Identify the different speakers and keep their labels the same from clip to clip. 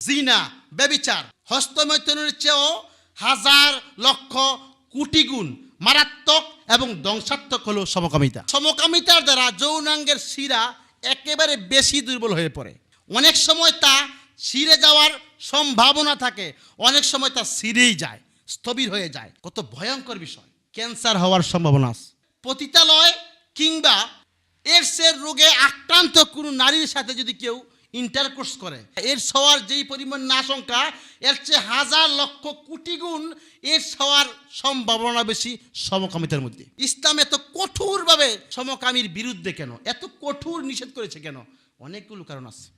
Speaker 1: জিনা, ব্যবিচার। হস্তমৈথুনের চেয়েও হাজার লক্ষ কোটি গুণ মারাত্মক এবং ধ্বংসাত্মক হলো সমকামিতা। সমকামিতার দ্বারা যৌনাঙ্গের শিরা একেবারে বেশি দুর্বল হয়ে পড়ে। অনেক সময় তা ছিঁড়ে যাওয়ার সম্ভাবনা থাকে, অনেক সময় তা ছিঁড়েই যায়, স্থবির হয়ে যায়। কত ভয়ঙ্কর বিষয়। ক্যান্সার হওয়ার সম্ভাবনা আছে। পতিতালয় কিংবা এডসের রোগে আক্রান্ত কোনো নারীর সাথে যদি কেউ ইন্টারকোর্স করে। এর হওয়ার যেই পরিমাণ আশঙ্কা এর চেয়ে হাজার লক্ষ কোটি গুণ এর হওয়ার সম্ভাবনা বেশি সমকামিতার মধ্যে। ইসলাম এত কঠোরভাবে সমকামীর বিরুদ্ধে কেন? এত কঠোর নিষেধ করেছে কেন? অনেকগুলো কারণ আছে।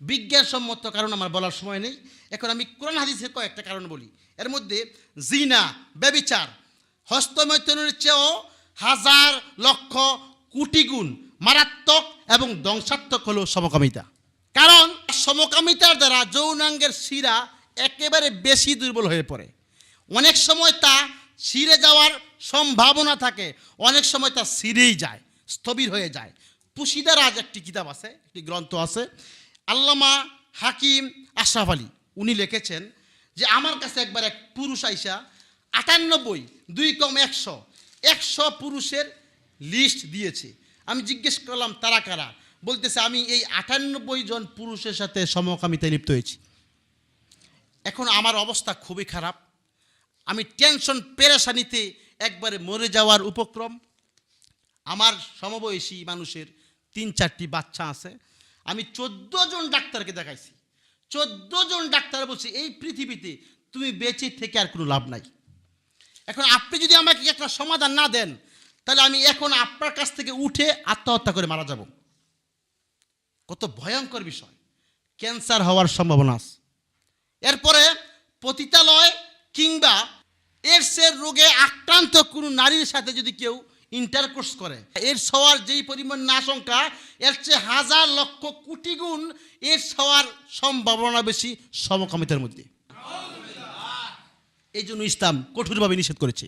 Speaker 1: বিজ্ঞানসম্মত কারণ আমার বলার সময় নেই। এখন আমি কোরআন হাদিসের কয়েকটা কারণ বলি। এর মধ্যে জিনা, ব্যবিচার, হস্তমৈথুনের চেয়েও হাজার লক্ষ কোটি গুণ মারাত্মক এবং ধ্বংসাত্মক হলো সমকামিতা। সমকামিতার দ্বারা যৌনাঙ্গের শিরা একেবারে বেশি দুর্বল হয়ে পড়ে। অনেক সময় তা ছিঁড়ে যাওয়ার সম্ভাবনা থাকে, অনেক সময় তা ছিঁড়েই যায়, স্থবির হয়ে যায়। পুশিদারাজ একটি কিতাব আছে, একটি গ্রন্থ আছে, আল্লামা হাকিম আশরাফ আলী। উনি লিখেছেন যে, আমার কাছে একবার এক পুরুষ আইসা আটানব্বই, দুই কম একশো একশো পুরুষের লিস্ট দিয়েছে। আমি জিজ্ঞেস করলাম, তারা কারা? বলতেছে, আমি এই আটানব্বই জন পুরুষের সাথে সমকামিতায় লিপ্ত হয়েছি। এখন আমার অবস্থা খুবই খারাপ। আমি টেনশন, পেরেশানিতে একবারে মরে যাওয়ার উপক্রম। আমার সমবয়সী মানুষের তিন চারটি বাচ্চা আছে। আমি চোদ্দ জন ডাক্তারকে দেখাইছি। চোদ্দ জন ডাক্তার বলছি, এই পৃথিবীতে তুমি বেঁচে থেকে আর কোনো লাভ নাই। এখন আপনি যদি আমাকে একটা সমাধান না দেন, তাহলে আমি এখন আপনার কাছ থেকে উঠে আত্মহত্যা করে মারা যাব। কত ভয়ঙ্কর বিষয়। ক্যান্সার হওয়ার সম্ভাবনা আছে। এরপরে পতিতালয় কিংবা এডসের রোগে আক্রান্ত কোনো নারীর সাথে যদি কেউ ইন্টারকোর্স করে, এডস হওয়ার যেই পরিমাণ আশঙ্কা, এর চেয়ে হাজার লক্ষ কোটি গুণ এডস হওয়ার সম্ভাবনা বেশি সমকামিতার মধ্যে। এই জন্য ইসলাম কঠোরভাবে নিষেধ করেছে।